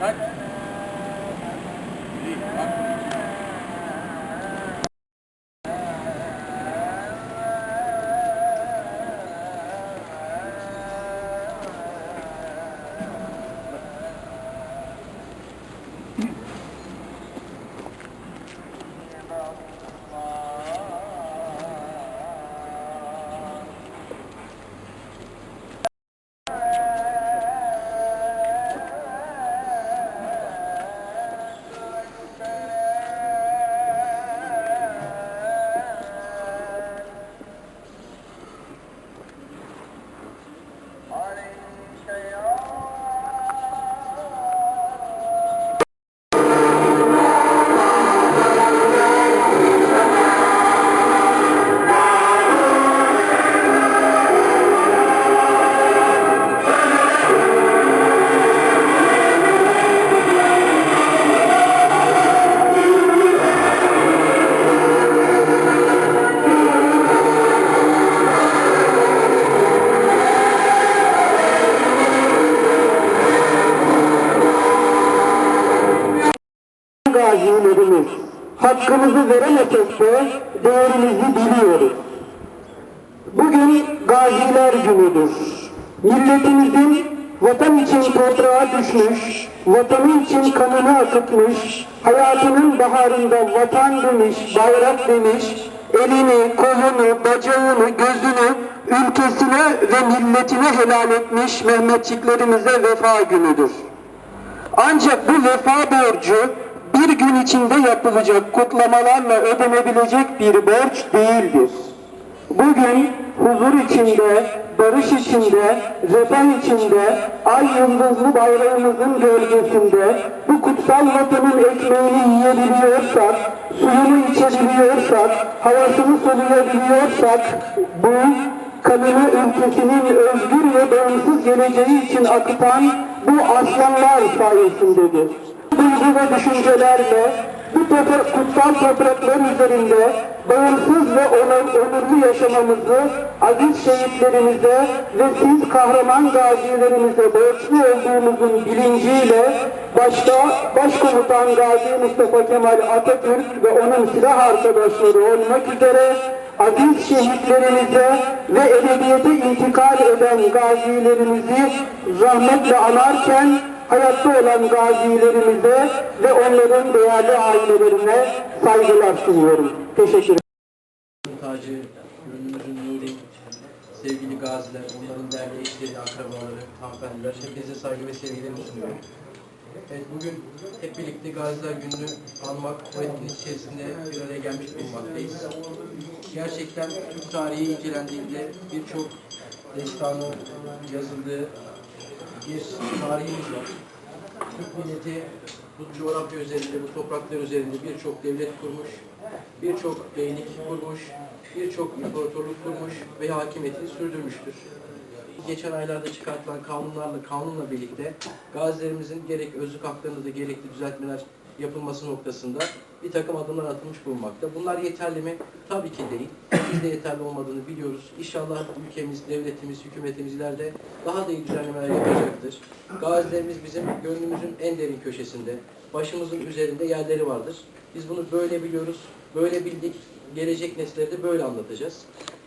来 gazilerimiz hakkımızı veremesek de değerimizi biliyoruz. Bugün gaziler günüdür. Milletimizin vatan için toprağa düşmüş, vatanı için kanını akıtmış, hayatının baharında vatan demiş, bayrak demiş, elini, kolunu, bacağını, gözünü ülkesine ve milletine helal etmiş Mehmetçiklerimize vefa günüdür. Ancak bu vefa borcu bir gün içinde yapılacak kutlamalarla ödenebilecek bir borç değildir. Bugün huzur içinde, barış içinde, refah içinde, ay yıldızlı bayrağımızın gölgesinde bu kutsal vatanın ekmeğini yiyebiliyorsak, suyunu içebiliyorsak, havasını soluyabiliyorsak bu kanını ülkesinin özgür ve bağımsız geleceği için akıtan bu aslanlar sayesindedir. Duygu ve düşüncelerle bu topa- kutsal topraklar üzerinde bağımsız ve onur, onurlu yaşamamızı aziz şehitlerimize ve siz kahraman gazilerimize borçlu olduğumuzun bilinciyle başta Başkomutan Gazi Mustafa Kemal Atatürk ve onun silah arkadaşları olmak üzere aziz şehitlerimize ve ebediyete intikal eden gazilerimizi rahmetle anarken hayatta olan gazilerimize ve onların değerli ailelerine saygılar sunuyorum. Teşekkür ederim. tacı, gönlümüzün nuri, sevgili gaziler, onların değerli eşleri, akrabaları, hanımefendiler, hepinize saygı ve sevgilerimi sunuyorum. Evet, bugün hep birlikte Gaziler Günü'nü anmak, bu etkinlik içerisinde bir araya gelmiş bulunmaktayız. Gerçekten Türk tarihi incelendiğinde birçok destanı yazıldığı bir tarihimiz var. Türk milleti bu coğrafya üzerinde, bu topraklar üzerinde birçok devlet kurmuş, birçok beylik kurmuş, birçok imparatorluk kurmuş ve hakimiyetini sürdürmüştür. Geçen aylarda çıkartılan kanunlarla, kanunla birlikte gazilerimizin gerek özlük haklarında da gerekli düzeltmeler yapılması noktasında bir takım adımlar atılmış bulunmakta. Bunlar yeterli mi? Tabii ki değil. Biz de yeterli olmadığını biliyoruz. İnşallah ülkemiz, devletimiz, hükümetimiz ileride daha da iyi düzenlemeler yapacaktır. Gazilerimiz bizim gönlümüzün en derin köşesinde, başımızın üzerinde yerleri vardır. Biz bunu böyle biliyoruz, böyle bildik. Gelecek nesillere de böyle anlatacağız.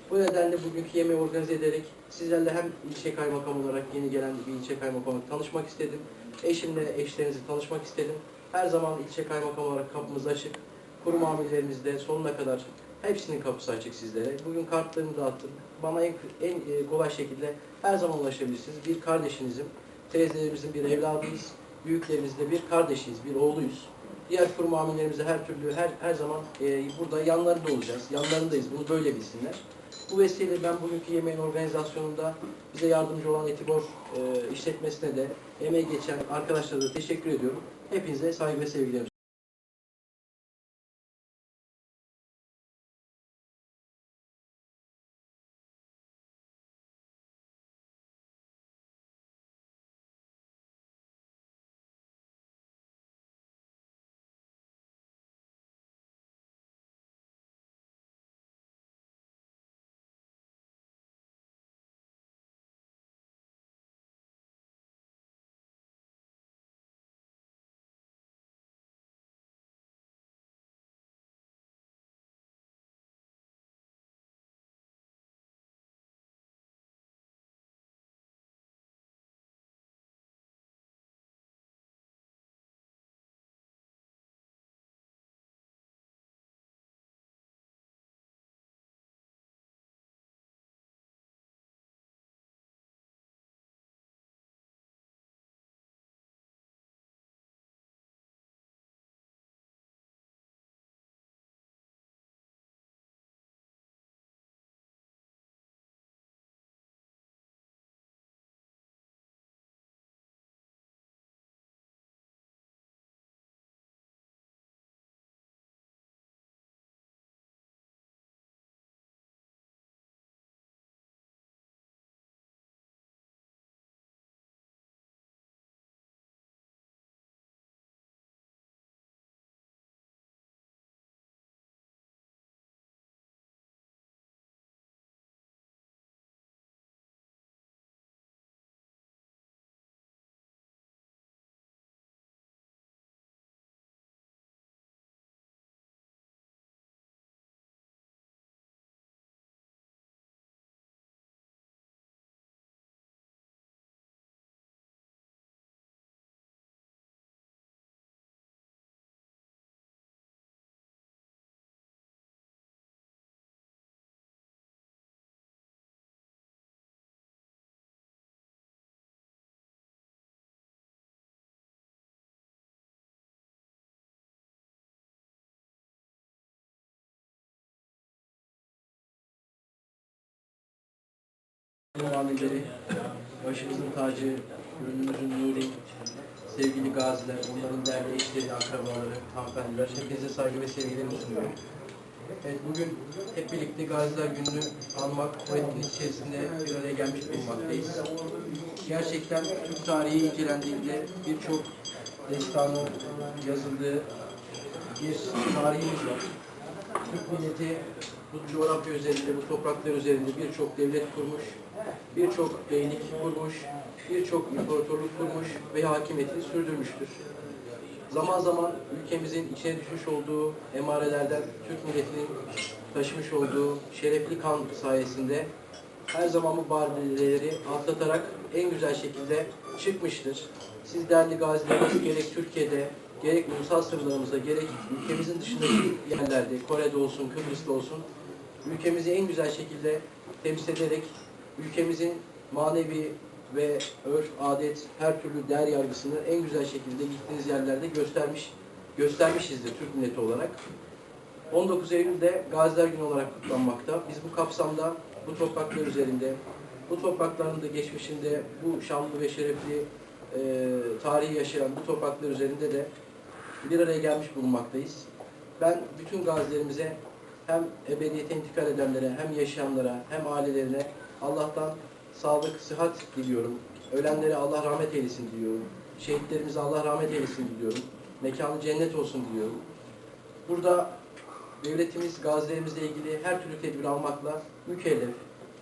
Bu nedenle bugünkü yemeği organize ederek sizlerle hem ilçe kaymakam olarak yeni gelen bir ilçe kaymakam olarak tanışmak istedim. Eşimle eşlerinizi tanışmak istedim. Her zaman ilçe kaymakam olarak kapımız açık. Kurum amirlerimiz de sonuna kadar hepsinin kapısı açık sizlere. Bugün kartlarımı dağıttım. Bana en, en e, kolay şekilde her zaman ulaşabilirsiniz. Bir kardeşinizim, teyzelerimizin bir evladıyız. Büyüklerimizde bir kardeşiyiz, bir oğluyuz. Diğer kurum amirlerimize her türlü, her, her zaman e, burada yanlarında olacağız. Yanlarındayız. Bunu böyle bilsinler. Bu vesileyle ben bugünkü yemeğin organizasyonunda bize yardımcı olan Etibor e, işletmesine de emeği geçen arkadaşlara da teşekkür ediyorum. Hepinize saygı ve sevgilerimi amirleri, başımızın tacı, gönlümüzün nuru, sevgili gaziler, onların değerli eşleri, akrabaları, hanımefendiler, hepinize saygı ve sevgilerimi sunuyorum. Evet, bugün hep birlikte Gaziler Günü'nü anmak, bu etkinlik içerisinde bir araya gelmiş bulunmaktayız. Gerçekten Türk tarihi incelendiğinde birçok destanı yazıldığı bir tarihimiz var. Türk milleti bu coğrafya üzerinde, bu topraklar üzerinde birçok devlet kurmuş, birçok beylik kurmuş, birçok imparatorluk kurmuş ve hakimiyetini sürdürmüştür. Zaman zaman ülkemizin içine düşmüş olduğu emarelerden Türk milletinin taşımış olduğu şerefli kan sayesinde her zaman bu bariyeleri atlatarak en güzel şekilde çıkmıştır. Siz değerli gazilerimiz gerek Türkiye'de, gerek ulusal sınırlarımızda, gerek ülkemizin dışındaki yerlerde, Kore'de olsun, Kıbrıs'ta olsun, ülkemizi en güzel şekilde temsil ederek ülkemizin manevi ve örf, adet, her türlü değer yargısını en güzel şekilde gittiğiniz yerlerde göstermiş göstermişizdir Türk milleti olarak. 19 Eylül'de Gaziler Günü olarak kutlanmakta. Biz bu kapsamda bu topraklar üzerinde, bu toprakların da geçmişinde bu şanlı ve şerefli e, tarihi yaşayan bu topraklar üzerinde de bir araya gelmiş bulunmaktayız. Ben bütün gazilerimize hem ebediyete intikal edenlere, hem yaşayanlara, hem ailelerine Allah'tan sağlık, sıhhat diliyorum. Ölenlere Allah rahmet eylesin diliyorum. Şehitlerimize Allah rahmet eylesin diliyorum. Mekanı cennet olsun diliyorum. Burada devletimiz gazilerimizle ilgili her türlü tedbir almakla mükellef.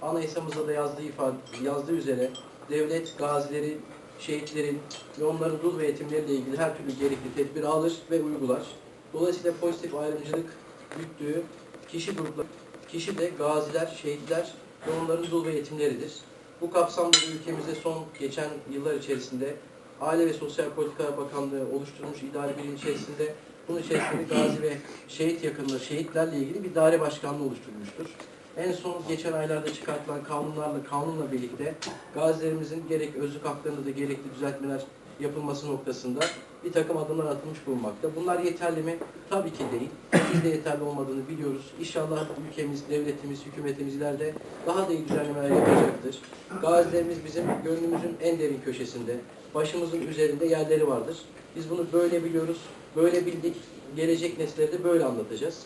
Anayasamızda da yazdığı ifade, yazdığı üzere devlet gazilerin, şehitlerin ve onların dul ve yetimleriyle ilgili her türlü gerekli tedbir alır ve uygular. Dolayısıyla pozitif ayrımcılık güttüğü kişi grupları, kişi de gaziler, şehitler ve onların dul ve yetimleridir. Bu kapsamda da ülkemizde son geçen yıllar içerisinde Aile ve Sosyal Politikalar Bakanlığı oluşturmuş idari birim içerisinde bunun içerisinde gazi ve şehit yakınları, şehitlerle ilgili bir daire başkanlığı oluşturmuştur. En son geçen aylarda çıkartılan kanunlarla, kanunla birlikte gazilerimizin gerek özlük haklarında da gerekli düzeltmeler yapılması noktasında bir takım adımlar atılmış bulunmakta. Bunlar yeterli mi? Tabii ki değil. Biz de yeterli olmadığını biliyoruz. İnşallah ülkemiz, devletimiz, hükümetimiz ileride daha da iyi düzenlemeler yapacaktır. Gazilerimiz bizim gönlümüzün en derin köşesinde, başımızın üzerinde yerleri vardır. Biz bunu böyle biliyoruz, böyle bildik. Gelecek nesillere de böyle anlatacağız.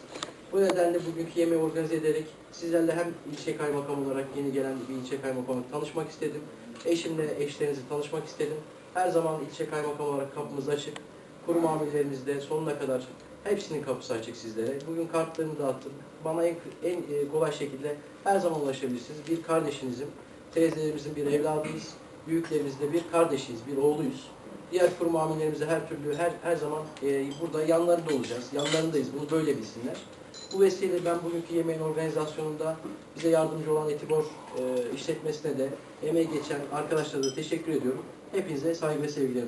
Bu nedenle bugünkü yemeği organize ederek sizlerle hem ilçe kaymakam olarak yeni gelen bir ilçe kaymakam tanışmak istedim. Eşimle eşlerinizi tanışmak istedim. Her zaman ilçe kaymakam olarak kapımız açık. Kurum amirlerimiz de sonuna kadar hepsinin kapısı açık sizlere. Bugün kartlarımı dağıttım. Bana en, en e, kolay şekilde her zaman ulaşabilirsiniz. Bir kardeşinizim, teyzelerimizin bir evladıyız. Büyüklerimizde bir kardeşiyiz, bir oğluyuz. Diğer kurum amirlerimize her türlü, her, her zaman e, burada yanlarında olacağız. Yanlarındayız. Bunu böyle bilsinler. Bu vesileyle ben bugünkü yemeğin organizasyonunda bize yardımcı olan Etibor e, işletmesine de emeği geçen arkadaşlara da teşekkür ediyorum. Hepinize saygı ve sevgilerimi